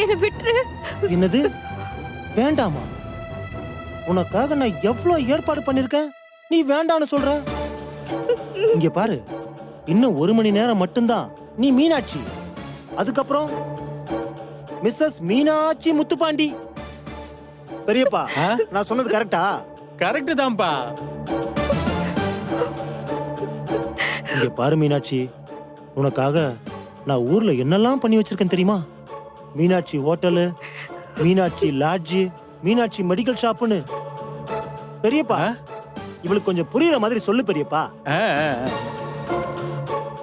என்னை விட்டுரு. என்னது? வேண்டாமா? உனக்காக நான் எவ்வளவு ஏற்பாடு பண்ணிருக்கேன்? நீ வேண்டான்னு சொல்ற? இங்க பாரு. இன்னும் ஒரு மணி நேரம் மட்டும்தான். நீ மீனாட்சி. அதுக்கப்புறம் மிஸ்ஸஸ் மீனாட்சி முத்துப்பாண்டி. பெரியப்பா? நான் சொன்னது கரெக்டா? கரெக்ட் தான்ப்பா. இங்க பாரு மீனாட்சி. உனக்காக நான் ஊர்ல என்னெல்லாம் பண்ணி வச்சிருக்கேன் தெரியுமா? Meenakshi hotel Meenakshi lodge Meenakshi medical ஷாப்புன்னு. பெரியப்பா? இவளுக்கு கொஞ்சம் புரியுற மாதிரி சொல்லு பெரியப்பா.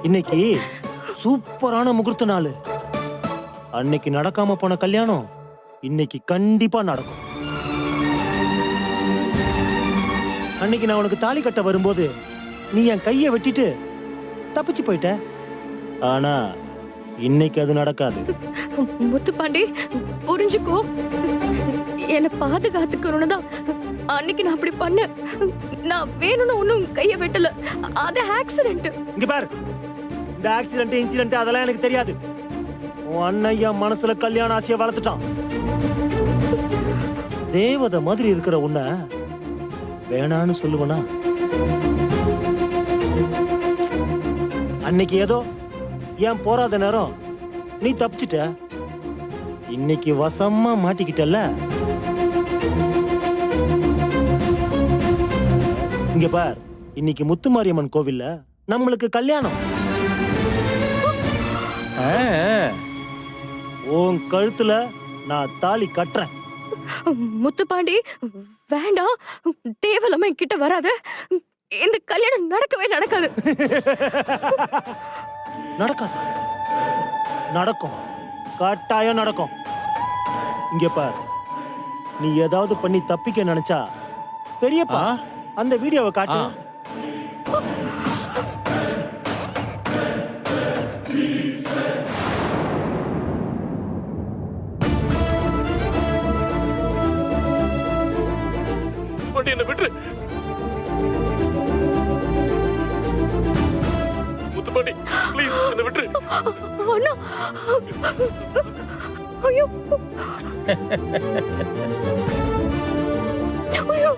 இன்னைக்கு சூப்பரான முகூர்த்த நாள். அன்னைக்கு நடக்காம போன கல்யாணம் இன்னைக்கு கண்டிப்பா நடக்கும். அன்னைக்கு நான் உனக்கு தாலி கட்ட வரும்போது நீ என் கையை வெட்டிட்டு தப்பிச்சு போயிட்ட. ஆனா இன்னைக்கு அது நடக்காது. முத்துப்பாண்டி புரிஞ்சுக்கோ. என்னை பாதுகாத்துக்கணும்னு தான் அன்னைக்கு நான் அப்படி பண்ணேன். நான் வேணும்னு ஒன்றும் கையை வெட்டல. அது ஆக்சிடென்ட் இங்க பாரு. இந்த ஆக்சிடென்ட் இன்சிடென்ட் அதெல்லாம் எனக்கு தெரியாது. உன் அண்ணன் என் மனசுல கல்யாண ஆசையை வளர்த்துட்டான். தேவதை மாதிரி இருக்கிற உன்னை வேணான்னு சொல்லுவனா? அன்னைக்கு ஏதோ ஏன் போராத நேரம்? நீ தப்பிச்சிட்ட? இன்னைக்கு வசமா மாட்டிக்கிட்டல்ல? இங்க பார் இன்னைக்கு முத்துமாரியம்மன் கோவில்ல நம்மளுக்கு கல்யாணம். உன் கழுத்துல நான் தாலி கட்டுறேன். முத்துப்பாண்டி வேண்டாம். தேவலாம கிட்ட வராத. இந்த கல்யாணம் நடக்கவே நடக்காது. நடக்காது? நடக்கும். கட்டாயம் நடக்கும். இங்க பார். நீ ஏதாவது பண்ணி தப்பிக்க நினைச்சா பெரியப்பா? அந்த வீடியோவை காட்டு. என்ன விட்டுரு. முத்துப்பாண்டி ப்ளீஸ் என்ன விட்டுரு. அண்ணா. ஐயோ. ஐயோ.